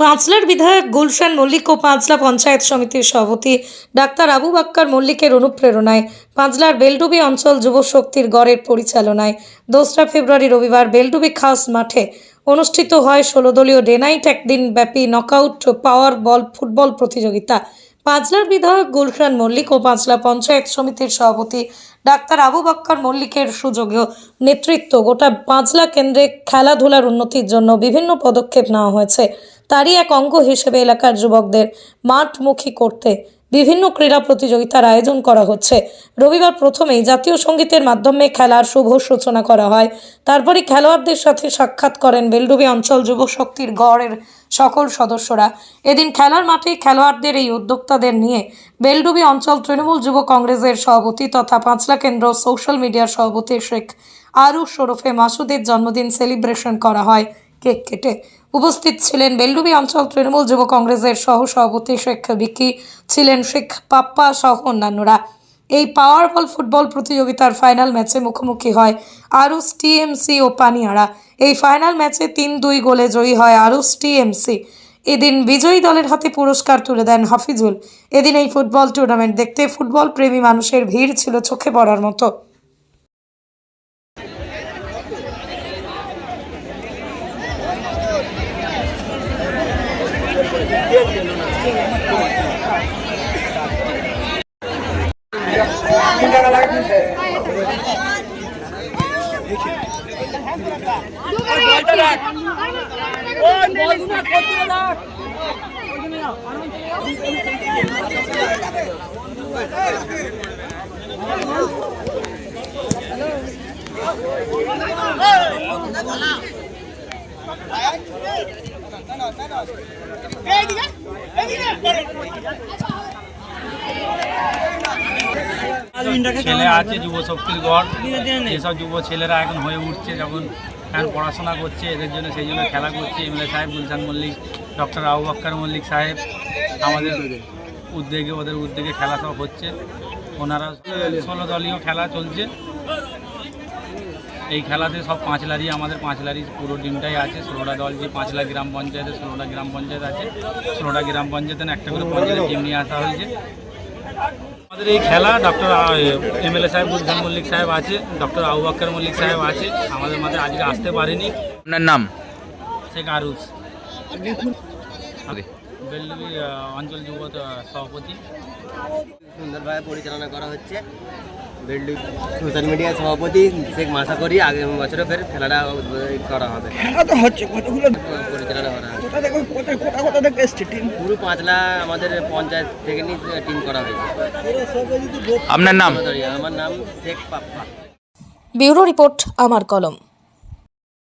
পাঁচলার বিধায়ক গুলশান মল্লিক ও পাঁচলা পঞ্চায়েত সমিতির সভাপতি ডাক্তার আবু বাক্কার মল্লিকের অনুপ্রেরণায় পাঁচলার বেলডুবি অঞ্চল যুব শক্তির গড়ের পরিচালনায় দোসরা ফেব্রুয়ারি রবিবার বেলডুবি খাস মাঠে অনুষ্ঠিত হয় ষোলো দলীয় ডে নাইট একদিন ব্যাপী নকআউট পাওয়ার বল ফুটবল প্রতিযোগিতা। পাঁচলার বিধায়ক গুলশান মল্লিক ও পাঁচলা পঞ্চায়েত সমিতির সভাপতি ডাক্তার আবু বাক্কার মল্লিকের সুযোগেও নেতৃত্ব। গোটা পাঁচলা কেন্দ্রে খেলাধুলার উন্নতির জন্য বিভিন্ন পদক্ষেপ নেওয়া হয়েছে। তারই এক অঙ্গ হিসেবে এলাকার যুবকদের মাঠমুখী করতে বিভিন্ন ক্রীড়া প্রতিযোগিতার আয়োজন করা হচ্ছে। রবিবার প্রথমেই জাতীয় সঙ্গীতের মাধ্যমে খেলার শুভ সূচনা করা হয়। তারপরে খেলোয়াড়দের সাথে সাক্ষাৎ করেন বেলডুবি অঞ্চল যুব শক্তির গড়ের সকল সদস্যরা। এদিন খেলার মাঠে খেলোয়াড়দের এই উদ্যোক্তাদের নিয়ে বেলডুবি অঞ্চল তৃণমূল যুব কংগ্রেসের সভাপতি তথা পাঁচলা কেন্দ্র সোশ্যাল মিডিয়ার সভাপতি শেখ আরুষ ওরফে মাসুদের জন্মদিন সেলিব্রেশন করা হয়। কেক কেটে উপস্থিত ছিলেন বেলডুবি অঞ্চল তৃণমূল যুব কংগ্রেসের সহ সভাপতি শেখ বিকি ছিলেন শেখ পাপ্পা সহ অন্যান্যরা। এই পাওয়ার বল ফুটবল প্রতিযোগিতার ফাইনাল ম্যাচে মুখোমুখি হয় আরুস টিএমসি ও পানিয়াড়া এই ফাইনাল ম্যাচে তিন দুই গোলে জয়ী হয় আরুস টিএমসি এদিন বিজয়ী দলের হাতে পুরস্কার তুলে দেন হাফিজুল। এদিন এই ফুটবল টুর্নামেন্ট দেখতে ফুটবল প্রেমী মানুষের ভিড় ছিল চোখে পড়ার মতো। Hello. ছেলে আছে যুব শক্তির গড়। এসব যুব ছেলেরা এখন হয়ে উঠছে যখন এখন পড়াশোনা করছে, এদের জন্য সেই জন্য খেলা করছে এমএলএ সাহেব, গুলশান মল্লিক, ডক্টর আবু বাক্কার মল্লিক সাহেব। আমাদের উদ্যোগে, ওদের উদ্যোগে খেলা সব হচ্ছে। ওনারা ষোলো দলীয় খেলা চলছে। এই খেলাতে সব পাঁচলারই আমাদের পাঁচলারই পুরো টিমটাই আছে। ষোলোটা দল যে পাঁচলা গ্রাম পঞ্চায়েতে ষোলোটা গ্রাম পঞ্চায়েত আছে। ষোলোটা গ্রাম পঞ্চায়েতে না একটা করে পঞ্চায়েতের টিম নিয়ে আসা হয়েছে। আমাদের এই খেলা ডক্টর এমএলএ সাহেব গুলশান মল্লিক সাহেব আছে ডক্টর আবু বাক্কার মল্লিক সাহেব আছে। আমাদের মাঝে আজকে আসতে পারেনি। আপনার নাম? শেখ আরুস। বেলডুবি অঞ্চল যুব সভাপতি। সুন্দরভাবে পরিচালনা করা হচ্ছে। বেল্ডি সোশ্যাল মিডিয়ার সভাপতি শেখ মাসা করি আগামী বছরে ফের খেলাটা করা হবে। খেলা তো হচ্ছে কতগুলো পরিচালনা করা কোথা থেকে কোথা কোথা থেকে এসছে টিম পুরো পাঁচলা আমাদের পঞ্চায়েত থেকে নিয়ে টিম করা হয়েছে। আপনার নাম? আমার নাম শেখ পাপ্পা। ব্যুরো রিপোর্ট আমার কলম।